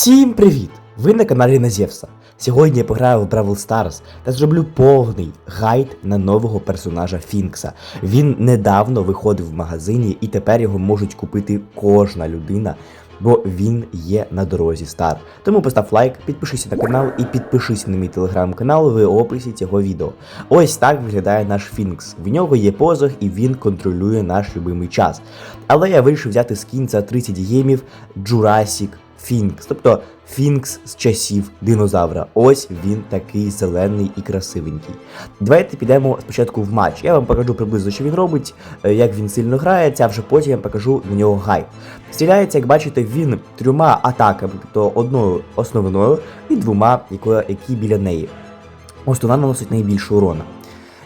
Всім привіт! Ви на каналі Назєвса. Сьогодні я пограю в Бравл Stars та зроблю повний гайд на нового персонажа Фінкса. Він недавно виходив в магазині і тепер його можуть купити кожна людина, бо він є на дорозі Стар. Тому постав лайк, підпишися на канал і підпишися на мій телеграм-канал в описі цього відео. Ось так виглядає наш Фінкс. В нього є позах і він контролює наш любимий час. Але я вирішив взяти з кінця 30 гемів Jurassic Фінкс, тобто Фінкс з часів динозавра. Ось він такий зелений і красивенький. Давайте підемо спочатку в матч. Я вам покажу приблизно, що він робить, е, як він сильно грається, а вже потім я покажу на нього гайд. Стріляється, як бачите, він трьома атаками, тобто одною основною і двома, які біля неї. Основна наносить найбільше урона.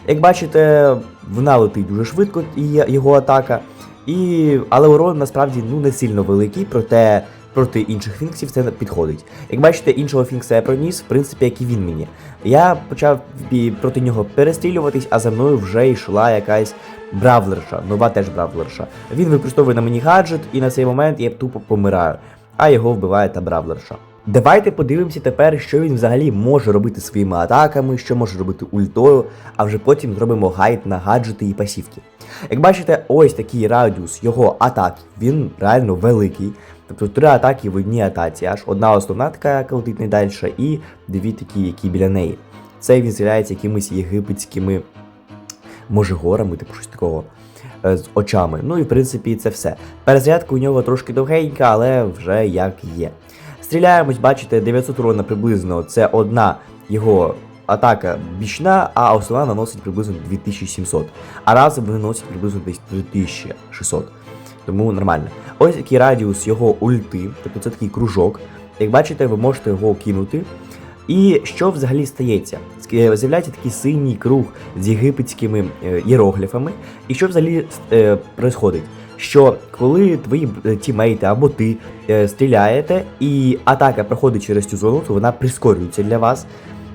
Як бачите, вона летить дуже швидко, і його атака. І... Але урон насправді ну, не сильно великий, проте проти інших фінксів це підходить. Як бачите, іншого фінкса я проніс, в принципі, як і він мені. Я почав проти нього перестрілюватись, а за мною вже йшла якась бравлерша, нова теж бравлерша. Він використовує на мені гаджет, і на цей момент я тупо помираю, а його вбиває та бравлерша. Давайте подивимося тепер, що він взагалі може робити своїми атаками, що може робити ультою, а вже потім зробимо гайд на гаджети і пасівки. Як бачите, ось такий радіус його атак, він реально великий. Тобто три атаки в одній атаці, аж одна основна така, яка летить найдальше, і дві такі, які біля неї. Це він з'являється якимись єгипетськими, може, горами, типу щось такого. е, З очами. Ну і в принципі це все. Перезарядка у нього трошки довгенька, але вже як є. Стріляємось, бачите, 900 урона приблизно. Це одна його атака бічна, а основна наносить приблизно 2700. А разом вони наносять приблизно десь 3600. Тому нормально. Ось такий радіус його ульти, тобто це такий кружок. Як бачите, ви можете його кинути. І що взагалі стається? З'являється такий синій круг з єгипетськими е, іерогліфами. І що взагалі е, происходить? Що коли твої е, тімейти або ти е, стріляєте, і атака проходить через цю зону, то вона прискорюється для вас,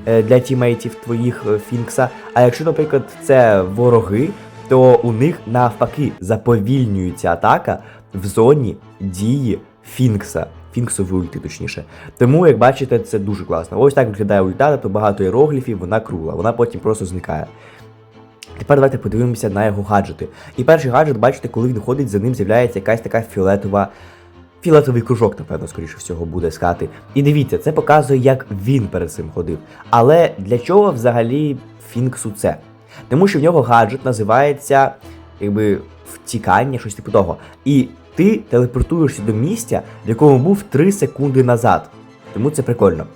е, для тімейтів твоїх е, Фінкса. А якщо, наприклад, це вороги, то у них навпаки заповільнюється атака в зоні дії Фінкса. Фінксової ульти, точніше. Тому, як бачите, це дуже класно. Ось так виглядає ульта, тобто багато іерогліфів, вона кругла, вона потім просто зникає. Тепер давайте подивимося на його гаджети. І перший гаджет, бачите, коли він ходить, за ним з'являється якась така фіолетова. Фіолетовий кружок, напевно, скоріше всього, буде скати. І дивіться, це показує, як він перед цим ходив. Але для чого взагалі Фінксу це? Тому що в нього гаджет називається якби втікання, щось типу того. І ти телепортуєшся до місця, в якому був 3 секунди назад. Тому це прикольно.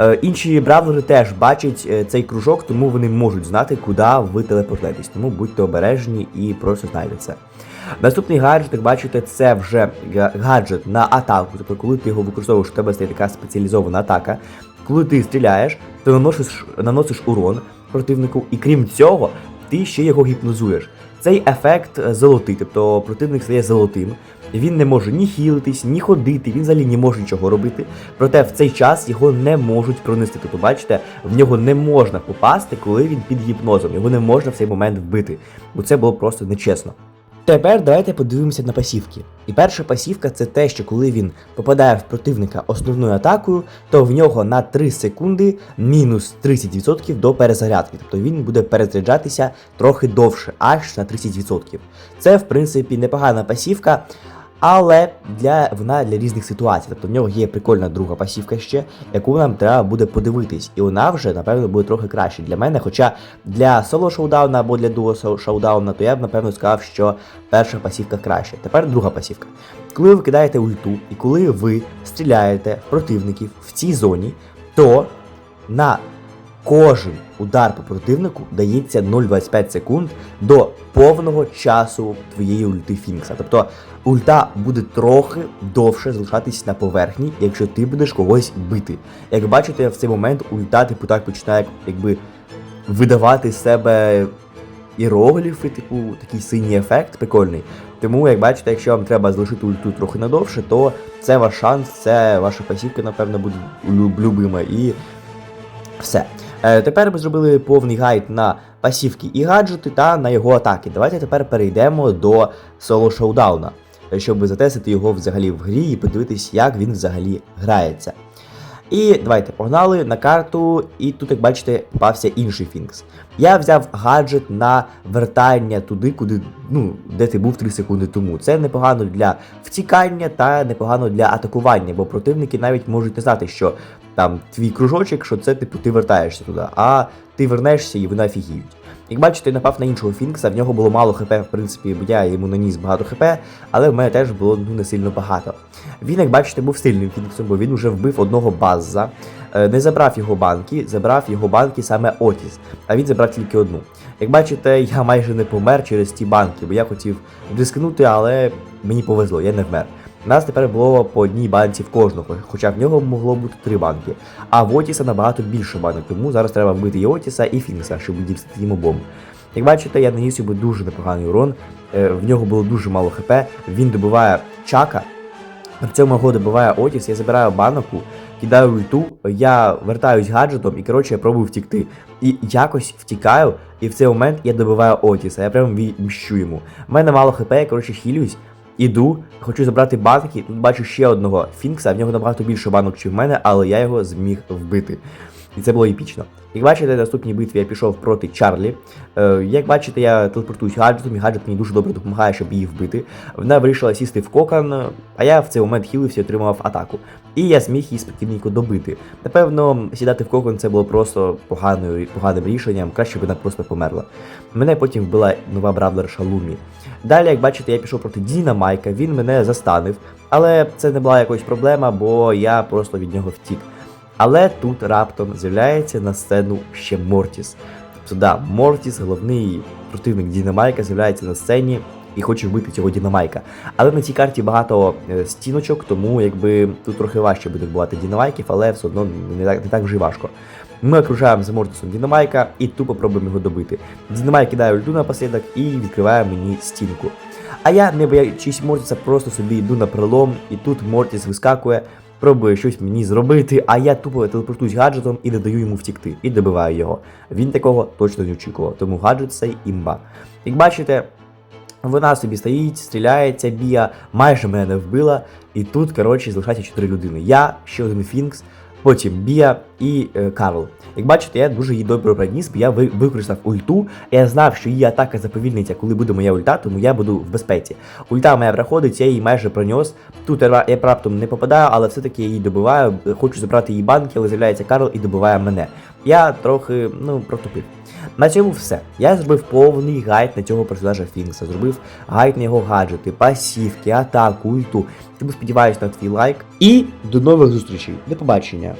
Е, інші бравлери теж бачать е, цей кружок, тому вони можуть знати, куди ви телепортуєтесь. Тому будьте обережні і просто знайдете це. Наступний гаджет, як бачите, це вже гаджет на атаку. Тобто, коли ти його використовуєш, у тебе стає така спеціалізована атака. Коли ти стріляєш, ти наносиш, наносиш урон противнику, і крім цього, ти ще його гіпнозуєш. Цей ефект е, золотий, тобто противник стає золотим. Він не може ні хілитись, ні ходити, він взагалі не може нічого робити. Проте в цей час його не можуть пронести. Тобто, бачите, в нього не можна попасти, коли він під гіпнозом. Його не можна в цей момент вбити, бо це було просто нечесно. Тепер давайте подивимося на пасівки. І перша пасівка це те, що коли він попадає в противника основною атакою, то в нього на 3 секунди мінус 30% до перезарядки. Тобто він буде перезаряджатися трохи довше, аж на 30%. Це, в принципі, непогана пасівка. Але для вона для різних ситуацій. Тобто в нього є прикольна друга пасівка ще, яку нам треба буде подивитись. І вона вже, напевно, буде трохи краще для мене. Хоча для соло шоудауна або для дуо шоудауна, то я б напевно сказав, що перша пасівка краще. Тепер друга пасівка. Коли ви кидаєте ульту, і коли ви стріляєте в противників в цій зоні, то на кожен удар по противнику дається 0,25 секунд до повного часу твоєї ульти Фінкса. Тобто ульта буде трохи довше залишатись на поверхні, якщо ти будеш когось бити. Як бачите, в цей момент ульта типу так починає якби видавати з себе іерогліфи, типу такий синій ефект прикольний. Тому, як бачите, якщо вам треба залишити ульту трохи надовше, то це ваш шанс, це ваша пасівка, напевно, буде люб- любима і все. Е, тепер ми зробили повний гайд на пасівки і гаджети та на його атаки. Давайте тепер перейдемо до соло шоудауна. щоб затестити його взагалі в грі і подивитись, як він взагалі грається. І давайте погнали на карту, і тут, як бачите, попався інший Фінкс. Я взяв гаджет на вертання туди, куди, ну, де ти був 3 секунди тому. Це непогано для втікання та непогано для атакування, бо противники навіть можуть не знати, що там твій кружочок, що це типу ти вертаєшся туди, а ти вернешся і вони офігіють. Як бачите, напав на іншого Фінкса, в нього було мало хп, в принципі, я йому наніс багато хп, але в мене теж було ну, не сильно багато. Він, як бачите, був сильним Фінксом, бо він вже вбив одного базза, е, не забрав його банки, забрав його банки саме Отіс, а він забрав тільки одну. Як бачите, я майже не помер через ті банки, бо я хотів рискнути, але мені повезло, я не вмер. Нас тепер було по одній банці в кожного, хоча в нього могло бути три банки. А в Отіса набагато більше банок, тому зараз треба вбити і Отіса, і Фінкса, щоб дістати їм обом. Як бачите, я наніс йому дуже непоганий урон. е, В нього було дуже мало хп. Він добиває чака. При цьому його добиває Отіс, я забираю баноку, кидаю ульту, я вертаюсь гаджетом і коротше я пробую втікти. І якось втікаю, і в цей момент я добиваю Отіса, я прям відмщу йому. У мене мало хп, я коротше хілюсь. Іду, хочу забрати банки. Тут бачу ще одного Фінкса, в нього набагато більше банок, чи в мене, але я його зміг вбити. І це було епічно. Як бачите, в наступній битві я пішов проти Чарлі. Е, як бачите, я телепортуюсь гаджетом, і гаджет мені дуже добре допомагає, щоб її вбити. Вона вирішила сісти в кокон, а я в цей момент хілився і отримав атаку. І я зміг її спокійненько добити. Напевно, сідати в кокон це було просто поганою, поганим рішенням, краще б вона просто померла. Мене потім вбила нова бравлерша Лумі. Далі, як бачите, я пішов проти Діна Майка, він мене застанив, але це не була якась проблема, бо я просто від нього втік. Але тут раптом з'являється на сцену ще Мортіс. Тобто, да, Мортіс, головний противник Дінамайка, з'являється на сцені і хоче вбити цього Дінамайка. Але на цій карті багато е, стіночок, тому якби тут трохи важче буде вбивати Дінамайків, але все одно не так, не так вже важко. Ми окружаємо за Мортісом Дінамайка і тупо пробуємо його добити. Дінамайк кидає ульту напослідок і відкриває мені стінку. А я, не боячись Мортіса, просто собі йду на пролом, і тут Мортіс вискакує, пробує щось мені зробити, а я тупо телепортуюсь гаджетом і не даю йому втікти, і добиваю його. Він такого точно не очікував, тому гаджет цей імба. Як бачите, вона собі стоїть, стріляється, бія, майже мене не вбила, і тут, коротше, залишається 4 людини. Я, ще один Фінкс, потім Бія і е, Карл. Як бачите, я дуже її добре проніс, я використав ульту. Я знав, що її атака заповільниться, коли буде моя ульта, тому я буду в безпеці. Ульта моя проходить, я її майже пронес. Тут я, раптом не попадаю, але все-таки я її добиваю. Хочу забрати її банки, але з'являється Карл і добиває мене. Я трохи ну протупив. На цьому все. Я зробив повний гайд на цього персонажа Фінкса, зробив гайд на його гаджети, пасівки, атаку, ульту. Тому сподіваюся на твій лайк. І до нових зустрічей. До побачення.